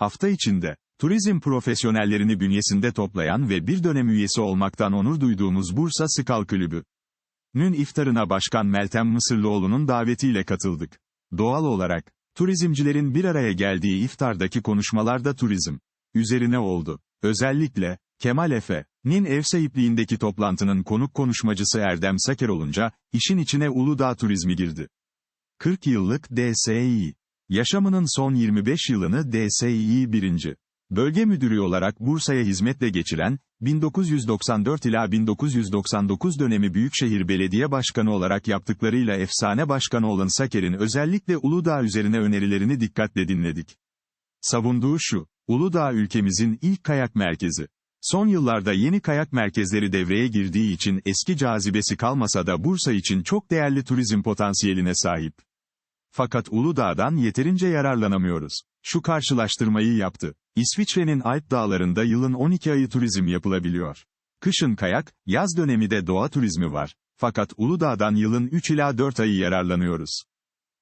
Hafta içinde, turizm profesyonellerini bünyesinde toplayan ve bir dönem üyesi olmaktan onur duyduğumuz Bursa Skal Kulübü. Nün iftarına Başkan Meltem Mısırlıoğlu'nun davetiyle katıldık. Doğal olarak, turizmcilerin bir araya geldiği iftardaki konuşmalarda turizm üzerine oldu. Özellikle, Kemal Efe'nin ev sahipliğindeki toplantının konuk konuşmacısı Erdem Saker olunca, işin içine Uludağ turizmi girdi. 40 yıllık DSİ. Yaşamının son 25 yılını DSİ 1. Bölge müdürü olarak Bursa'ya hizmetle geçiren, 1994 ila 1999 dönemi Büyükşehir Belediye Başkanı olarak yaptıklarıyla efsane başkanı olan Saker'in özellikle Uludağ üzerine önerilerini dikkatle dinledik. Savunduğu şu, Uludağ ülkemizin ilk kayak merkezi. Son yıllarda yeni kayak merkezleri devreye girdiği için eski cazibesi kalmasa da Bursa için çok değerli turizm potansiyeline sahip. Fakat Uludağ'dan yeterince yararlanamıyoruz. Şu karşılaştırmayı yaptı. İsviçre'nin Alp dağlarında yılın 12 ayı turizm yapılabiliyor. Kışın kayak, yaz dönemi de doğa turizmi var. Fakat Uludağ'dan yılın 3 ila 4 ayı yararlanıyoruz.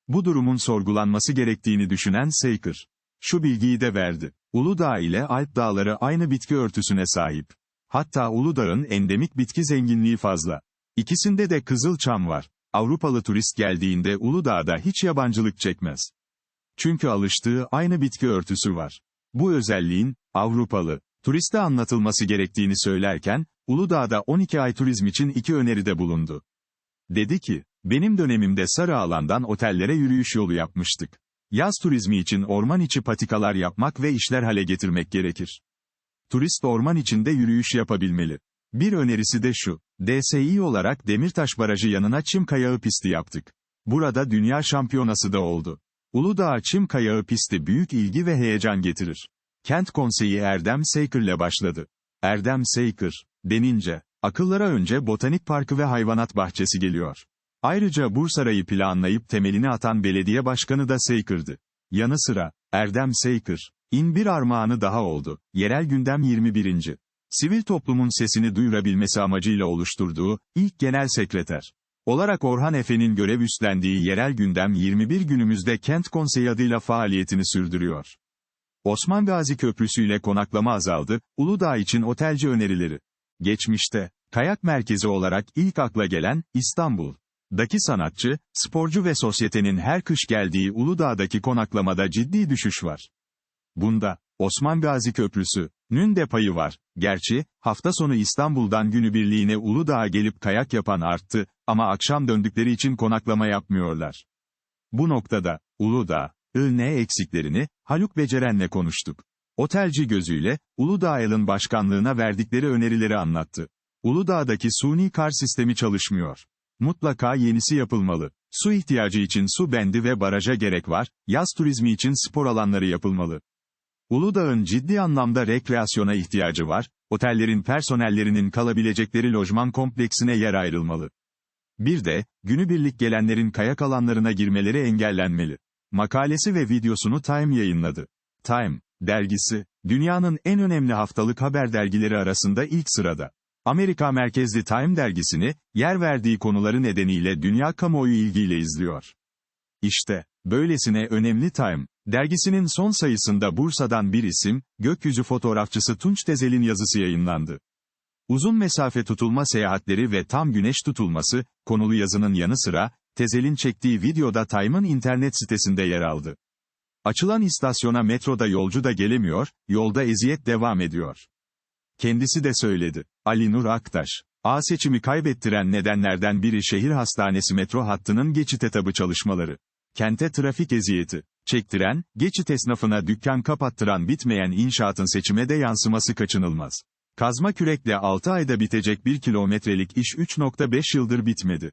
Bu durumun sorgulanması gerektiğini düşünen Seyker. Şu bilgiyi de verdi. Uludağ ile Alp dağları aynı bitki örtüsüne sahip. Hatta Uludağ'ın endemik bitki zenginliği fazla. İkisinde de kızılçam var. Avrupalı turist geldiğinde Uludağ'da hiç yabancılık çekmez. Çünkü alıştığı aynı bitki örtüsü var. Bu özelliğin, Avrupalı, turiste anlatılması gerektiğini söylerken, Uludağ'da 12 ay turizm için iki öneride bulundu. Dedi ki, benim dönemimde Sarı Alan'dan otellere yürüyüş yolu yapmıştık. Yaz turizmi için orman içi patikalar yapmak ve işler hale getirmek gerekir. Turist orman içinde yürüyüş yapabilmeli. Bir önerisi de şu, DSİ olarak Demirtaş Barajı yanına çim kayağı pisti yaptık. Burada dünya şampiyonası da oldu. Uludağ çim kayağı pisti büyük ilgi ve heyecan getirir. Kent konseyi Erdem Seyker'le başladı. Erdem Seyker, denince, akıllara önce botanik parkı ve hayvanat bahçesi geliyor. Ayrıca Bursaray'ı planlayıp temelini atan belediye başkanı da Seyker'dı. Yanı sıra, Erdem Seyker, in bir armağanı daha oldu. Yerel gündem 21. Sivil toplumun sesini duyurabilmesi amacıyla oluşturduğu, ilk genel sekreter olarak Orhan Efe'nin görev üstlendiği yerel gündem 21 günümüzde Kent Konseyi adıyla faaliyetini sürdürüyor. Osman Gazi Köprüsü ile konaklama azaldı, Uludağ için otelci önerileri. Geçmişte, kayak merkezi olarak ilk akla gelen, İstanbul. Daki sanatçı, sporcu ve sosyetenin her kış geldiği Uludağ'daki konaklamada ciddi düşüş var. Bunda, Osman Gazi Köprüsü, nün de payı var. Gerçi, hafta sonu İstanbul'dan günübirliğine Uludağ'a gelip kayak yapan arttı, ama akşam döndükleri için konaklama yapmıyorlar. Bu noktada, Uludağ, ne eksiklerini, Haluk Beceren'le konuştuk. Otelci gözüyle, Uludağ Yıl'ın başkanlığına verdikleri önerileri anlattı. Uludağ'daki suni kar sistemi çalışmıyor. Mutlaka yenisi yapılmalı. Su ihtiyacı için su bendi ve baraja gerek var, yaz turizmi için spor alanları yapılmalı. Uludağ'ın ciddi anlamda rekreasyona ihtiyacı var, otellerin personellerinin kalabilecekleri lojman kompleksine yer ayrılmalı. Bir de, günübirlik gelenlerin kayak alanlarına girmeleri engellenmeli. Makalesi ve videosunu Time yayınladı. Time, dergisi, dünyanın en önemli haftalık haber dergileri arasında ilk sırada. Amerika merkezli Time dergisini, yer verdiği konuları nedeniyle dünya kamuoyu ilgiyle izliyor. İşte, böylesine önemli Time, dergisinin son sayısında Bursa'dan bir isim, gökyüzü fotoğrafçısı Tunç Tezel'in yazısı yayınlandı. Uzun mesafe tutulma seyahatleri ve tam güneş tutulması, konulu yazının yanı sıra, Tezel'in çektiği videoda Time'ın internet sitesinde yer aldı. Açılan istasyona metroda yolcu da gelemiyor, yolda eziyet devam ediyor. Kendisi de söyledi. Ali Nur Aktaş. A seçimi kaybettiren nedenlerden biri şehir hastanesi metro hattının geçit etabı çalışmaları. Kente trafik eziyeti. Çektiren, geçit esnafına dükkan kapattıran bitmeyen inşaatın seçime de yansıması kaçınılmaz. Kazma kürekle 6 ayda bitecek 1 kilometrelik iş 3.5 yıldır bitmedi.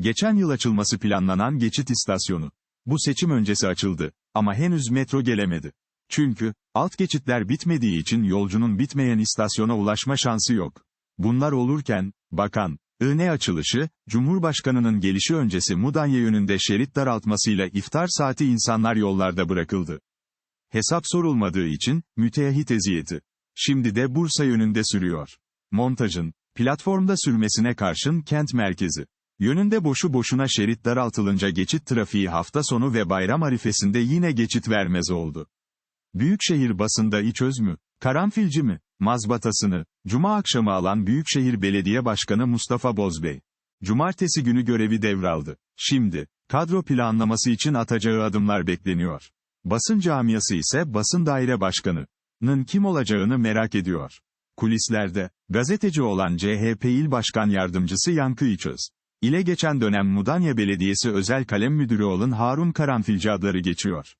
Geçen yıl açılması planlanan geçit istasyonu. Bu seçim öncesi açıldı. Ama henüz metro gelemedi. Çünkü, alt geçitler bitmediği için yolcunun bitmeyen istasyona ulaşma şansı yok. Bunlar olurken, bakan, INE açılışı, Cumhurbaşkanının gelişi öncesi Mudanya yönünde şerit daraltmasıyla iftar saati insanlar yollarda bırakıldı. Hesap sorulmadığı için, müteahhit eziyeti. Şimdi de Bursa yönünde sürüyor. Montajın, platformda sürmesine karşın kent merkezi. Yönünde boşu boşuna şerit daraltılınca geçit trafiği hafta sonu ve bayram arifesinde yine geçit vermez oldu. Büyükşehir basında İçöz mü? Karanfilci mi? Mazbatasını, Cuma akşamı alan Büyükşehir Belediye Başkanı Mustafa Bozbey. Cumartesi günü görevi devraldı. Şimdi, kadro planlaması için atacağı adımlar bekleniyor. Basın camiası ise basın daire başkanı'nın kim olacağını merak ediyor. Kulislerde, gazeteci olan CHP İl Başkan Yardımcısı Yankı İçöz, ile geçen dönem Mudanya Belediyesi Özel Kalem Müdürü olan Harun Karanfilci adları geçiyor.